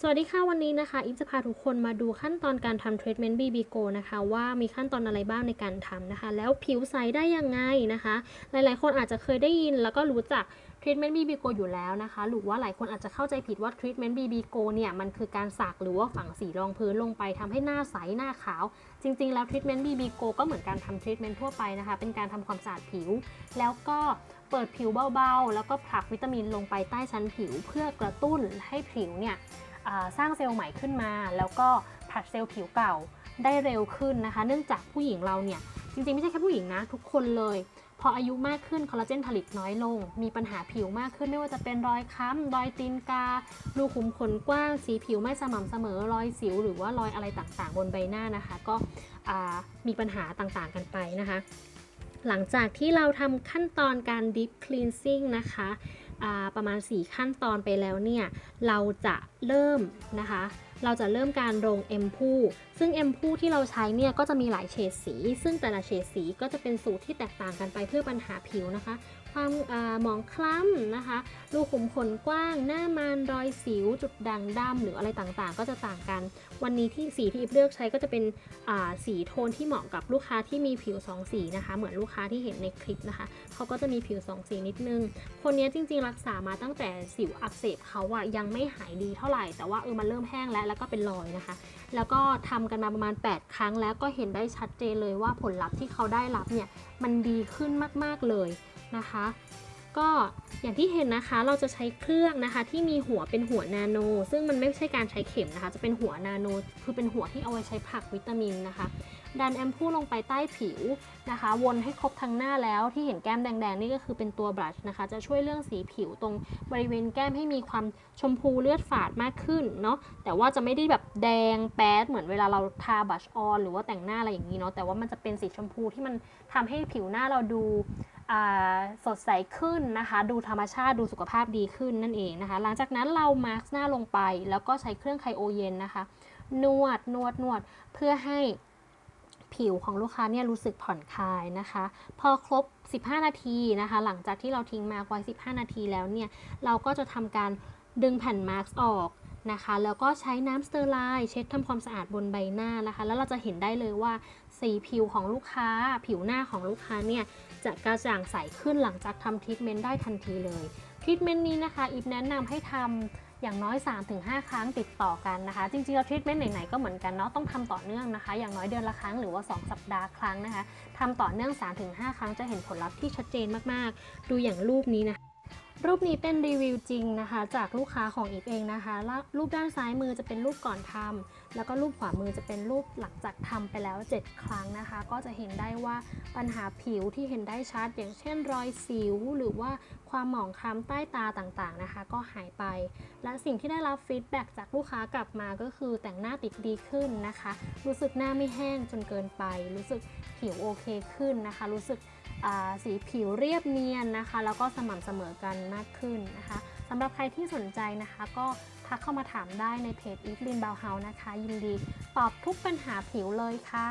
สวัสดีค่ะวันนี้นะคะอิฟจะพาทุกคนมาดูขั้นตอนการทำทรีทเมนต์ BB Go นะคะว่ามีขั้นตอนอะไรบ้างในการทำนะคะ แล้วผิวใสได้ยังไงนะคะ หลายๆ คนอาจจะเคยได้ยินแล้วก็รู้จักทรีทเมนต์ BB Go อยู่แล้วนะคะหรือว่าหลายคนอาจจะเข้าใจผิดว่าทรีทเมนต์ BB Go เนี่ยมันคือการสักหรือว่าฝังสีรองพื้นลงไปทำให้หน้าใสหน้าขาว จริง ๆ แล้วทรีทเมนต์ BB Go ก็เหมือนการทำทรีทเมนต์ทั่วไปนะคะ เป็นการทำความสะอาดผิว แล้วก็เปิดผิวเบาๆ แล้วก็ผลักวิตามินลงไปใต้ชั้นผิว เพื่อกระตุ้นให้ผิวเนี่ย สร้างเซลล์ใหม่ขึ้นมา แล้วก็ผลัดเซลล์ผิวเก่าได้เร็วขึ้นนะคะ เนื่องจากผู้หญิงเราเนี่ยจริงๆ ไม่ใช่แค่ผู้หญิงนะ ทุกคนเลย พออายุมากขึ้นคอลลาเจนผลิตน้อยลง มีปัญหาผิวมากขึ้นไม่ว่าจะเป็นรอยค้ำรอยตีนการูขุมขนกว้าง สีผิวไม่สม่ำเสมอรอยสิว หรือว่ารอยอะไรต่างๆ บนใบหน้านะคะ ก็มีปัญหาต่างๆกันไปนะคะ หลังจากที่เราทำขั้นตอนการ deep cleansing นะคะ ประมาณ 4 ขั้นตอนไปแล้วเนี่ย เราจะเริ่มนะคะเราจะเริ่มการลงเอ็มพูซึ่งเอ็มพูที่เราใช้เนี่ยก็จะมีหลายเฉดสี ซึ่งแต่ละเฉดสีก็จะเป็นสูตรที่แตกต่างกันไปเพื่อปัญหาผิวนะคะ ความอาหมองคล้ำนะคะ รูขุมขนกว้าง หน้ามันรอยสิว จุดด่างดำหรืออะไรต่างๆ ก็จะต่างกัน วันนี้ที่สีที่อิฟเลือกใช้ก็จะเป็นสีโทนที่เหมาะกับลูกค้าที่มีผิวสองสีนะคะ เหมือนลูกค้าที่เห็นในคลิปนะคะ เขาก็จะมีผิวสองสีนิดนึง คนนี้จริงๆ รักษามาตั้งแต่สิวอักเสบเขาอะยังไม่หายดีเท่าไหร่ แต่ว่าเออมันเริ่มแห้งแล้วแล้วก็เป็นรอยนะคะ แล้วก็ทำกันมาประมาณ 8 ครั้งแล้วก็เห็นได้ชัดเจนเลยว่าผลลัพธ์ที่เขาได้รับเนี่ยมันดีขึ้นมาก ๆเลยนะคะ ก็อย่างที่เห็นนะคะเราจะใช้เครื่องนะคะ ที่มีหัวเป็นหัวนาโน ซึ่งมันไม่ใช่การใช้เข็มนะคะ จะเป็นหัวนาโน คือเป็นหัวที่เอาไว้ใช้ผักวิตามินนะคะ ดันแอมพูลงไปใต้ผิวนะคะ วนให้ครบทั้งหน้าแล้วที่เห็นแก้มแดงๆ นี่ก็คือเป็นตัวบลัชนะคะ จะช่วยเรื่องสีผิวตรงบริเวณแก้มให้มีความชมพูเลือดฝาดมากขึ้นเนาะแต่ว่าจะไม่ได้แบบแดงแป๊ดเหมือนเวลาเราทาบลัชออนหรือว่าแต่งหน้าอะไรอย่างนี้เนาะแต่ว่ามันจะเป็นสีชมพูที่มันทำให้ผิวหน้าเราดู สดใสขึ้นนะคะ ดูธรรมชาติดูสุขภาพดีขึ้นนั่นเองนะคะ หลังจากนั้นเรามาร์กหน้าลงไป แล้วก็ใช้เครื่องไคโอเย็นนะคะ นวดนวดนวดเพื่อให้ผิวของลูกค้าเนี่ยรู้สึกผ่อนคลายนะคะ พอครบ 15 นาทีนะคะ หลังจากที่เราทิ้งมาร์กไว้ 15 นาทีแล้วเนี่ย เราก็จะทำการดึงแผ่นมาร์กออก นะคะ แล้วก็ใช้น้ำสเตอร์ไลน์เช็ดทำความสะอาดบนใบหน้านะคะ แล้วเราจะเห็นได้เลยว่าสีผิวของลูกค้า ผิวหน้าของลูกค้าเนี่ยจะกระจ่างใสขึ้นหลังจากทำทรีทเมนต์ได้ทันทีเลยทรีทเมนต์นี้นะคะอีฟแนะนำให้ทำอย่างน้อย 3-5 ครั้งติดต่อกันนะคะ จริงๆแล้วทรีทเมนต์ไหนๆก็เหมือนกันเนาะต้องทำต่อเนื่องนะคะ อย่างน้อยเดือนละครั้งหรือว่า 2 สัปดาห์ครั้งนะคะทำต่อเนื่อง 3-5 ครั้งจะเห็นผลลัพธ์ที่ชัดเจนมากๆ ดูอย่างรูปนี้นะคะ รูปนี้เป็นรีวิวจริงนะคะ จากลูกค้าของอีฟเองนะคะ รูปด้านซ้ายมือจะเป็นรูปก่อนทำแล้วก็รูปขวามือจะเป็นรูปหลังจากทำไปแล้ว 7 ครั้งนะคะ ก็จะเห็นได้ว่าปัญหาผิวที่เห็นได้ชัด อย่างเช่นรอยสิว หรือว่าความหมองคล้ำใต้ตาต่างๆนะคะ ก็หายไป และสิ่งที่ได้รับฟีดแบ็กจากลูกค้ากลับมาก็คือแต่งหน้าติดดีขึ้นนะคะ รู้สึกหน้าไม่แห้งจนเกินไป รู้สึกผิวโอเคขึ้นนะคะ รู้สึก สีผิวเรียบเนียนนะคะ แล้วก็สม่ำเสมอกันมากขึ้นนะคะสำหรับใครที่สนใจนะคะ ก็ทักเข้ามาถามได้ในเพจอีฟลินบาวเฮานะคะ ยินดีตอบทุกปัญหาผิวเลยค่ะ